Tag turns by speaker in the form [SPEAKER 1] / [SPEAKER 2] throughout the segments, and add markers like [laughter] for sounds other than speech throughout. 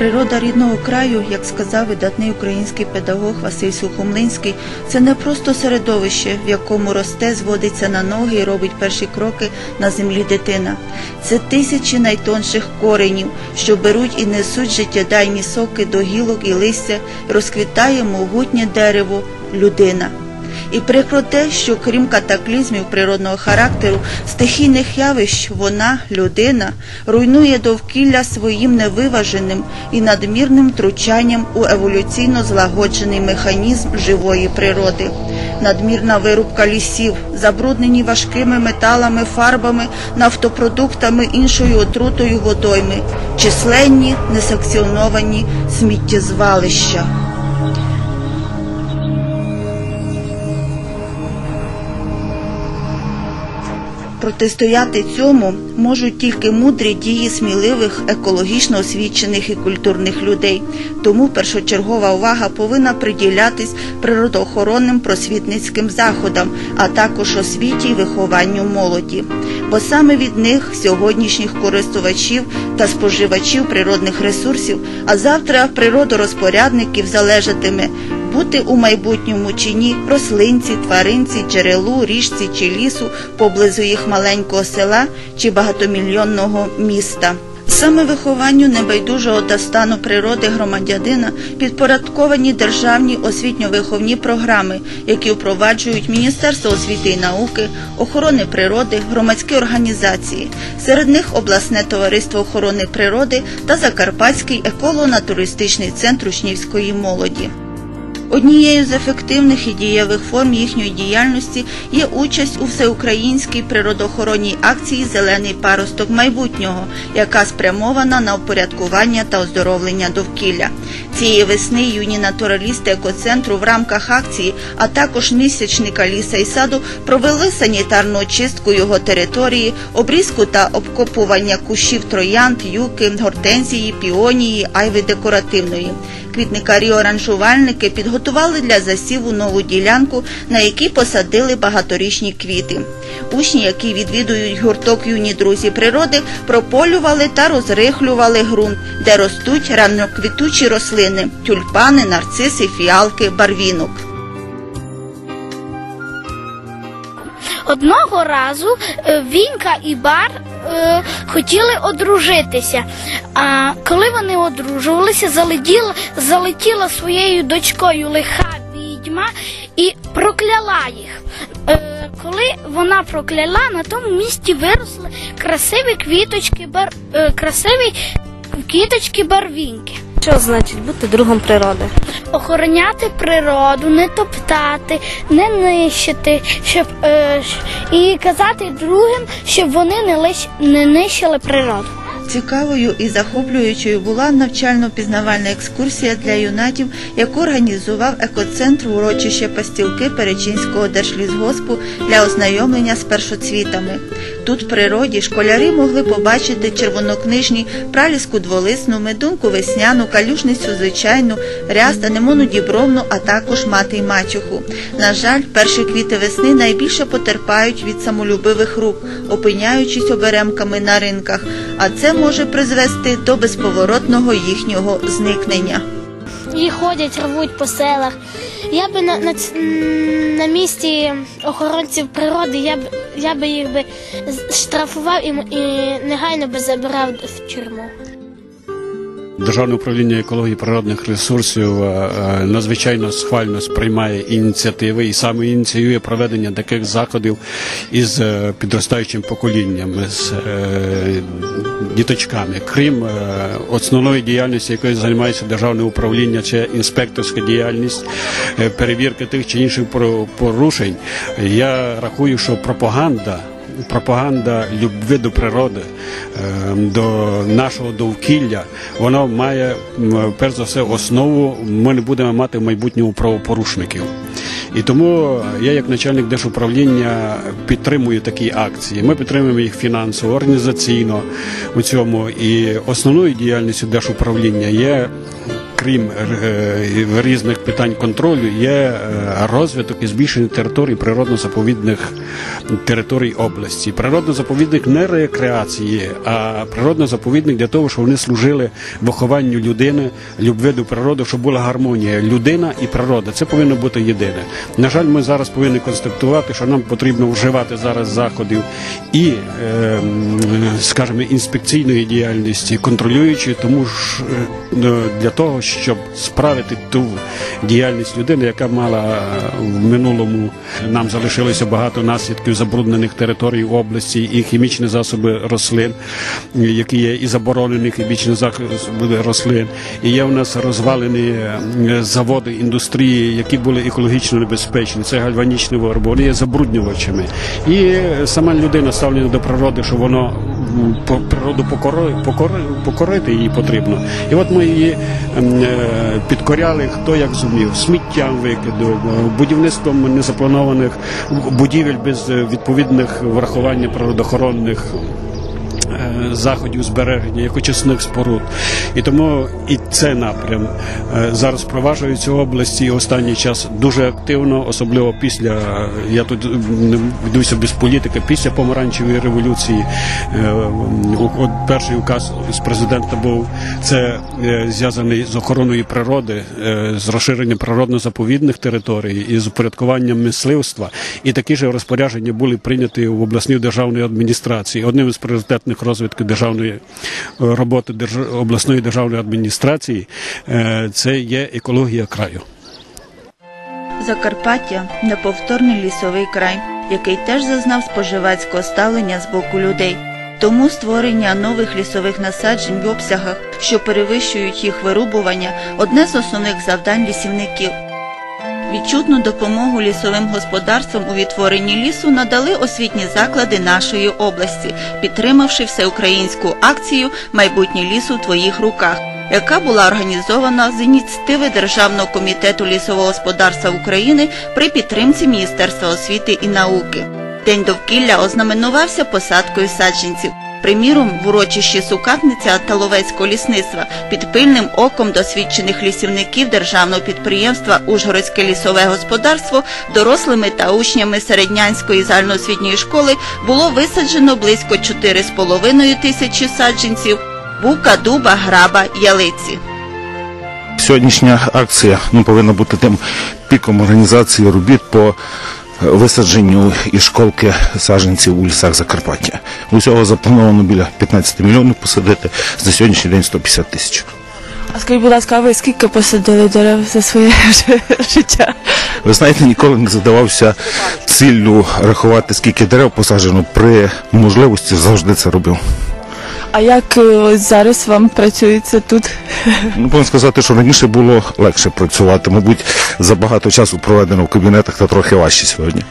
[SPEAKER 1] Природа рідного краю, як сказав видатний український педагог Василь Сухомлинський, це не просто середовище, в якому росте, зводиться на ноги і робить перші кроки на землі дитина. Це тисячі найтонших коренів, що беруть і несуть життєдайні соки до гілок і листя, розквітає могутнє дерево людина. І прикро те, що крім катаклізмів природного характеру, стихійних явищ, вона, людина, руйнує довкілля своїм невиваженим і надмірним втручанням у еволюційно злагоджений механізм живої природи. Надмірна вирубка лісів, забруднені важкими металами, фарбами, нафтопродуктами, іншою отрутою водойми, численні несанкціоновані сміттєзвалища. Протистояти цьому можуть тільки мудрі дії сміливих, екологічно освічених і культурних людей. Тому першочергова увага повинна приділятись природоохоронним просвітницьким заходам, а також освіті й вихованню молоді. Бо саме від них, сьогоднішніх користувачів та споживачів природних ресурсів, а завтра природорозпорядників залежатиме бути у майбутньому чи ні рослинці, тваринці, джерелу, річці чи лісу поблизу їх маленького села чи багатомільйонного міста. Саме вихованню небайдужого та стану природи громадянина підпорядковані державні освітньо-виховні програми, які впроваджують Міністерство освіти і науки, охорони природи, громадські організації. Серед них обласне товариство охорони природи та Закарпатський еколого-натуристичний центр учнівської молоді. Однією з ефективних і дієвих форм їхньої діяльності є участь у всеукраїнській природоохоронній акції Зелений паросток майбутнього, яка спрямована на упорядкування та оздоровлення довкілля. Цієї весни юні натуралісти екоцентру в рамках акції, а також місячника ліса і саду провели санітарну очистку його території, обрізку та обкопування кущів троянд, юки, гортензії, піонії, айви декоративної. Квітникарі-оранжувальники підготували для засіву нову ділянку, на якій посадили багаторічні квіти. Учні, які відвідують гурток юні друзі природи, прополювали та розрихлювали ґрунт, де ростуть ранноквітучі рослини тюльпани, нарциси, фіалки, барвінок.
[SPEAKER 2] Одного разу е, Вінька і Бар е, хотіли одружитися. А коли вони одружувалися, залетіла, залетіла своєю дочкою лиха відьма і прокляла їх. Е, коли вона прокляла, на тому місці виросли красиві квіточки, бар, е, красиві квіточки барвінки.
[SPEAKER 3] Що значить бути другом природи?
[SPEAKER 2] Охороняти природу, не топтати, не нищити, щоб е, і казати другим, щоб вони не лиш не нищили природу.
[SPEAKER 1] Цікавою і захоплюючою була навчально-пізнавальна екскурсія для юнатів, яку організував екоцентр урочище Пастілки Перечинського держлісгоспу для ознайомлення з першоцвітами. Тут в природі школярі могли побачити червонокнижні праліску дволисну, медунку весняну, калюжницю звичайну, ряст, анемону дібровну, а також мати й мачуху. На жаль, перші квіти весни найбільше потерпають від самолюбивих рук, опиняючись оберемками на ринках, а це може призвести до безповоротного їхнього зникнення.
[SPEAKER 2] І ходять, рвуть по селах. Я би на, на, на місці охоронців природи, я б я би їх би штрафував і, і негайно би забирав в тюрму.
[SPEAKER 4] Державне управління екології природних ресурсів е, е, надзвичайно схвально сприймає ініціативи і саме ініціює проведення таких заходів із е, підростаючим поколінням, з діточками. Крім основної діяльності, якою займається державне управління, це інспекторська діяльність, перевірки тих чи інших порушень. Я рахую, що пропаганда пропаганда любви до природи, е, до нашого довкілля, вона має перш за все основу. Ми не будемо мати в майбутньому правопорушників. І тому я, як начальник держуправління, підтримую такі акції. Ми підтримуємо їх фінансово, організаційно у цьому. І основною діяльністю держуправління є крім е, різних питань контролю, є е, розвиток і збільшення територій природно-заповідних територій області. Природно-заповідник не рекреації, а природно-заповідник для того, щоб вони служили вихованню людини, любви до природи, щоб була гармонія. Людина і природа. Це повинно бути єдине. На жаль, ми зараз повинні констатувати, що нам потрібно вживати зараз заходів і, е, скажімо, інспекційної діяльності, контролюючої, тому ж е, для того, щоб справити ту діяльність людини, яка мала е, в минулому нам залишилося багато наслідків забруднених територій області і хімічні засоби рослин, які є і заборонені хімічні засоби рослин. І є у нас розвалені е, заводи індустрії, які були екологічно небезпечні. Це гальванічні вироби, вони є забруднювачами. І е, сама людина ставлення до природи, що воно природу покори, покори, покорити її потрібно. І от ми її е, підкоряли хто як зумів. Сміттям викиду, будівництвом незапланованих будівель без е, відповідних врахування природоохоронних е, заходів збереження як очисних споруд. І тому і це напрям е, зараз впроваджується в області і останній час дуже активно, особливо після я тут ведуся без політики, після помаранчевої революції. Е, перший указ з президента був це е, зв'язаний з охороною природи, е, з розширенням природно-заповідних територій і з упорядкуванням мисливства. І такі ж розпорядження були прийняті в обласній державній адміністрації. Одним із пріоритетних розвитків державної е, роботи обласної державної адміністрації е, це є екологія краю.
[SPEAKER 1] Закарпаття неповторний лісовий край, який теж зазнав споживацького ставлення з боку людей. Тому створення нових лісових насаджень в обсягах, що перевищують їх вирубування, одне з основних завдань лісівників. Відчутну допомогу лісовим господарствам у відтворенні лісу надали освітні заклади нашої області, підтримавши всеукраїнську акцію Майбутнє лісу в твоїх руках, яка була організована з ініціативи Державного комітету лісового господарства України при підтримці Міністерства освіти і науки. День довкілля ознаменувався посадкою саджанців. Приміром, в урочищі Сукатниця та Ловецького лісництва під пильним оком досвідчених лісівників державного підприємства Ужгородське лісове господарство дорослими та учнями середнянської загальноосвітньої школи було висаджено близько 4,5 тисячі саджанців бука, дуба, граба, ялиці.
[SPEAKER 5] Сьогоднішня акція ну, повинна бути тим піком організації робіт по висадженню і школки саджанців у лісах Закарпаття. Усього заплановано біля 15 мільйонів посадити, за сьогоднішній день 150 тисяч.
[SPEAKER 6] А скажіть, будь ласка, а ви скільки посадили дерев за своє [laughs] життя?
[SPEAKER 5] Ви знаєте, ніколи не задавався ціллю рахувати, скільки дерев посаджено. При можливості завжди це робив.
[SPEAKER 6] А як е, ось зараз вам працюється тут?
[SPEAKER 5] Ну, повинен сказати, що раніше було легше працювати. Мабуть, забагато часу проведено в кабінетах та трохи важче сьогодні.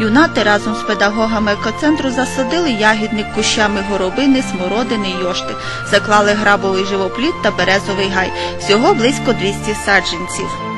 [SPEAKER 1] Юнати разом з педагогами екоцентру засадили ягідник кущами горобини, смородини, йошти, заклали грабовий живоплід та березовий гай. Всього близько 200 саджанців.